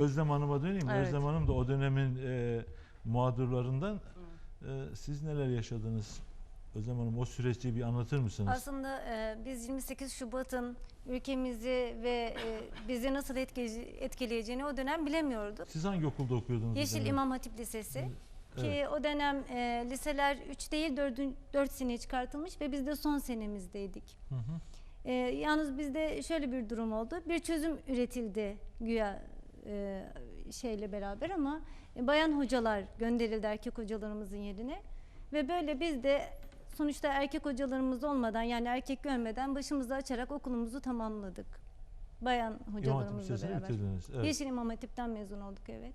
Özlem Hanım'a döneyim. Evet. Özlem Hanım da o dönemin e, mağdurlarından. E, siz neler yaşadınız? Özlem Hanım o süreci bir anlatır mısınız? Aslında e, biz 28 Şubat'ın ülkemizi ve e, bizi nasıl etkile- etkileyeceğini o dönem bilemiyorduk. Siz hangi okulda okuyordunuz? Yeşil? İmam Hatip Lisesi ki Evet. o dönem e, liseler 3 değil 4, 4 seneye çıkartılmış ve biz de son senemizdeydik. Hı hı. E, yalnız bizde şöyle bir durum oldu. Bir çözüm üretildi güya e, şeyle beraber ama e, bayan hocalar gönderildi erkek hocalarımızın yerine. Ve böyle biz de sonuçta erkek hocalarımız olmadan yani erkek görmeden başımızı açarak okulumuzu tamamladık. Bayan hocalarımızla beraber. bitirdiniz. Evet. Yeşil İmam Hatip'ten mezun olduk evet.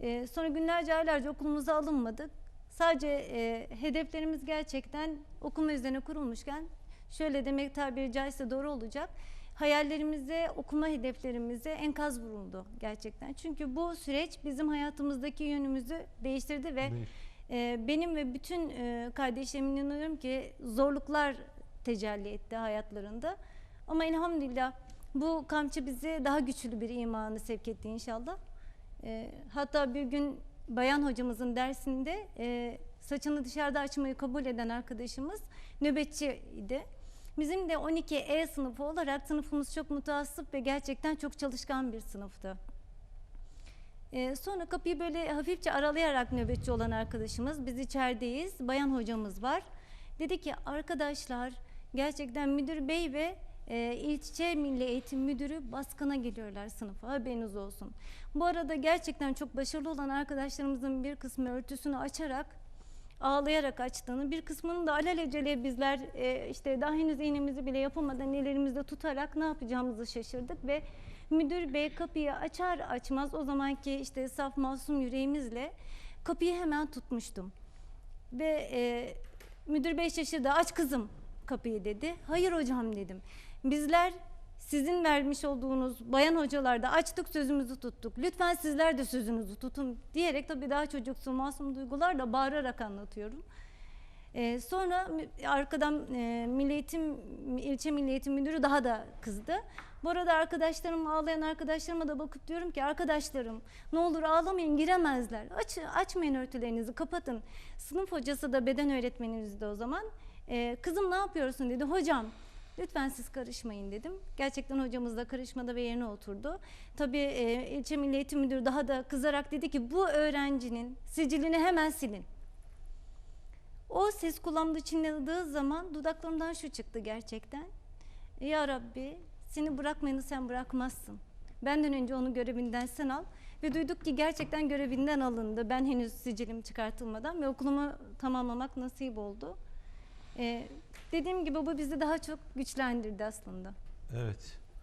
Ee, sonra günlerce aylarca okulumuza alınmadık. Sadece e, hedeflerimiz gerçekten okuma üzerine kurulmuşken şöyle demek tabiri caizse doğru olacak. Hayallerimize, okuma hedeflerimize enkaz vuruldu gerçekten. Çünkü bu süreç bizim hayatımızdaki yönümüzü değiştirdi ve e, benim ve bütün e, kardeşlerimin inanıyorum ki zorluklar tecelli etti hayatlarında. Ama elhamdülillah bu kamçı bizi daha güçlü bir imanı sevk etti inşallah. E, hatta bir gün bayan hocamızın dersinde e, saçını dışarıda açmayı kabul eden arkadaşımız nöbetçiydi. Bizim de 12E sınıfı olarak sınıfımız çok mutaassıp ve gerçekten çok çalışkan bir sınıftı. Ee, sonra kapıyı böyle hafifçe aralayarak nöbetçi olan arkadaşımız, biz içerideyiz, bayan hocamız var. Dedi ki arkadaşlar gerçekten müdür bey ve e, ilçe milli eğitim müdürü baskına geliyorlar sınıfa haberiniz olsun. Bu arada gerçekten çok başarılı olan arkadaşlarımızın bir kısmı örtüsünü açarak ağlayarak açtığını, bir kısmının da alelacele bizler e, işte daha henüz iğnemizi bile yapamadan ellerimizde tutarak ne yapacağımızı şaşırdık ve müdür bey kapıyı açar açmaz o zamanki işte saf masum yüreğimizle kapıyı hemen tutmuştum. Ve e, müdür bey şaşırdı aç kızım kapıyı dedi. Hayır hocam dedim. Bizler sizin vermiş olduğunuz bayan hocalarda açtık sözümüzü tuttuk. Lütfen sizler de sözünüzü tutun diyerek tabii daha çocuksu masum duygularla bağırarak anlatıyorum. Ee, sonra arkadan e, Milli Eğitim, ilçe Milli Eğitim Müdürü daha da kızdı. Bu arada arkadaşlarım, ağlayan arkadaşlarıma da bakıp diyorum ki arkadaşlarım ne olur ağlamayın giremezler. Aç, açmayın örtülerinizi kapatın. Sınıf hocası da beden öğretmenimizdi o zaman. Ee, kızım ne yapıyorsun dedi. Hocam lütfen siz karışmayın dedim. Gerçekten hocamız da karışmadı ve yerine oturdu. Tabii e, ilçe Milli Eğitim Müdürü daha da kızarak dedi ki bu öğrencinin sicilini hemen silin. O ses kulağımda çınladığı zaman dudaklarımdan şu çıktı gerçekten. Ya Rabbi seni bırakmayanı sen bırakmazsın. Benden önce onu görevinden sen al. Ve duyduk ki gerçekten görevinden alındı. Ben henüz sicilim çıkartılmadan ve okulumu tamamlamak nasip oldu. Ee, dediğim gibi bu bizi daha çok güçlendirdi aslında. Evet.